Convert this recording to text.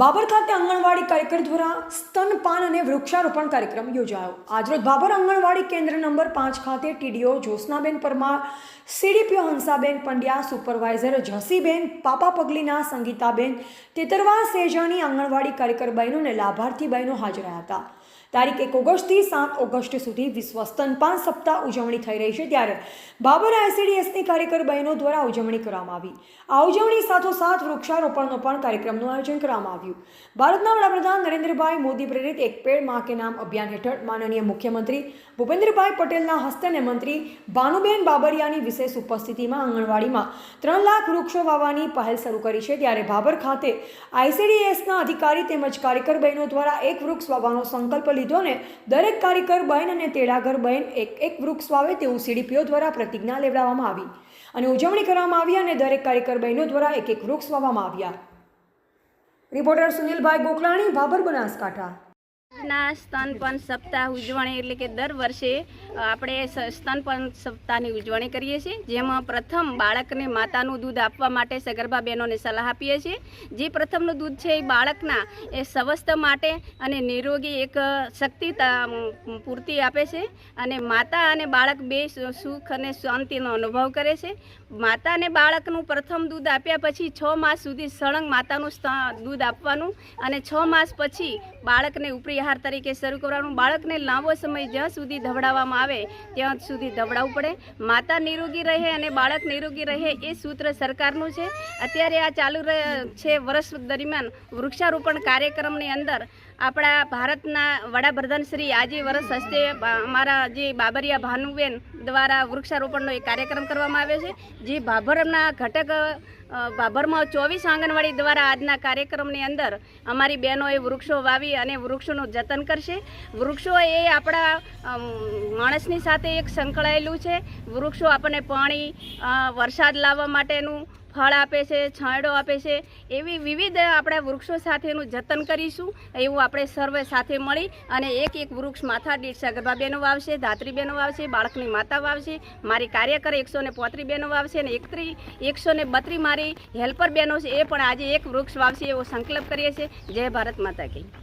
બાબર ખાતે આંગણવાડી કાર્યકર દ્વારા સ્તનપાન અને વૃક્ષારોપણ કાર્યક્રમ યોજાયો. આજરોજ બાબર આંગણવાડી કેન્દ્ર નંબર પાંચ ખાતે TDO Jyotsnaben Parmar, CDPO Hansaben Pandya, supervisor Jasiben પાપા પગલીના સંગીતાબેન, તેતરવા સેજાની આંગણવાડી કાર્યકર બહેનોને લાભાર્થી બહેનો હાજર હતા. તારીખ એક ઓગસ્ટથી સાત ઓગસ્ટ સુધી વિશ્વ સ્તનપાન સપ્તાહ ઉજવણી થઈ રહી છે ત્યારે બાબર આઈસીડીએસની કાર્યકર બહેનો દ્વારા ઉજવણી કરવામાં આવી. આ ઉજવણી સાથોસાથ વૃક્ષારોપણનો પણ કાર્યક્રમનું આયોજન કરવામાં આવ્યું. ભારતના વડાપ્રધાન નરેન્દ્રભાઈ મોદી પ્રેરિત એક પેડમાં કે નામ અભિયાન હેઠળ માનનીય મુખ્યમંત્રી ભૂપેન્દ્રભાઈ પટેલના હસ્તે અને મંત્રી ભાનુબેન બાબરિયાની વિશેષ ઉપસ્થિતિમાં આંગણવાડીમાં ત્રણ લાખ વૃક્ષો વાવવાની પહેલ શરૂ કરી છે ત્યારે ભાભર ખાતે આઈસીડીએસના અધિકારી તેમજ કાર્યકર બહેનો દ્વારા એક વૃક્ષ વાવવાનો સંકલ્પ લીધો ને દરેક કાર્યકર બહેન અને તેડાગર બહેન એક એક વૃક્ષ વાવે તેવું સીડીપીઓ દ્વારા પ્રતિજ્ઞા લેવડાવવામાં આવી અને ઉજવણી કરવામાં આવી અને દરેક કારીકર બહેનો દ્વારા એક એક વૃક્ષ વાવવામાં આવ્યા. રિપોર્ટર સુનિલભાઈ ગોકલાણી ભાભર બનાસકાંઠા. ના સ્તનપાન સપ્તાહ ઉજવણી એટલે કે દર વર્ષે આપણે સ્તનપન સપ્તાહની ઉજવણી કરીએ છીએ. જેમાં પ્રથમ બાળકને માતાનું દૂધ આપવા માટે સગર્ભા બહેનોને સલાહ આપીએ છીએ. જે પ્રથમનું દૂધ છે એ બાળકના એ સ્વસ્થ માટે અને નિરોગી એક શક્તિ પૂર્તિ આપે છે. અને માતા અને બાળક બે સુખ અને શાંતિનો અનુભવ કરે છે. માતા અને બાળકનું પ્રથમ દૂધ આપ્યા પછી છ માસ સુધી સળંગ માતાનું દૂધ આપવાનું અને છ માસ પછી બાળકને ઉપરી આહાર તરીકે શરૂ કરવાનું બાળકને લાંબો સમય જ્યાં સુધી ધવડાવવામાં આવે, ત્યાં સુધી ધવડાવવું પડે. માતા નિરોગી રહે અને બાળક નિરોગી રહે એ સૂત્ર સરકારનું છે. અત્યારે આ ચાલુ છે, વર્ષ દરમિયાન વૃક્ષારોપણ કાર્યક્રમની અંદર આપણા ભારતના વડાપ્રધાન શ્રી આજે વર્ષ હસ્તે અમારા જે બાબરિયા ભાનુબેન દ્વારા વૃક્ષારોપણનો એક કાર્યક્રમ કરવામાં આવ્યો છે, જે ભાભરના ઘટક ભાભરમાં ચોવીસ આંગણવાડી દ્વારા આજના કાર્યક્રમની અંદર અમારી બહેનોએ વૃક્ષો વાવી અને વૃક્ષોનું જતન કરશે. વૃક્ષો એ આપણા માણસની સાથે એક સંકળાયેલું છે. વૃક્ષો આપણને પાણી વરસાદ લાવવા માટેનું ફળ આપે છે, છાંયડો આપે છે, એવી વિવિધ આપણે વૃક્ષો સાથેનું જતન કરીશું, એવું આપણે સર્વે સાથે મળી અને એક એક વૃક્ષ માથા દીઠ સગર્ભા બહેનો વાવશે ધાત્રી બહેનો વાવશે, બાળકની માતા વાવશે, મારી કાર્યકર એકસો ને પોત્રી બહેનો વાવશે અને એકત્રી, એકસો ને બત્રી મારી હેલ્પર બહેનો છે, એ પણ આજે એક વૃક્ષ વાવશે એવો સંકલ્પ કરીએ છીએ. જય ભારત માતા કી.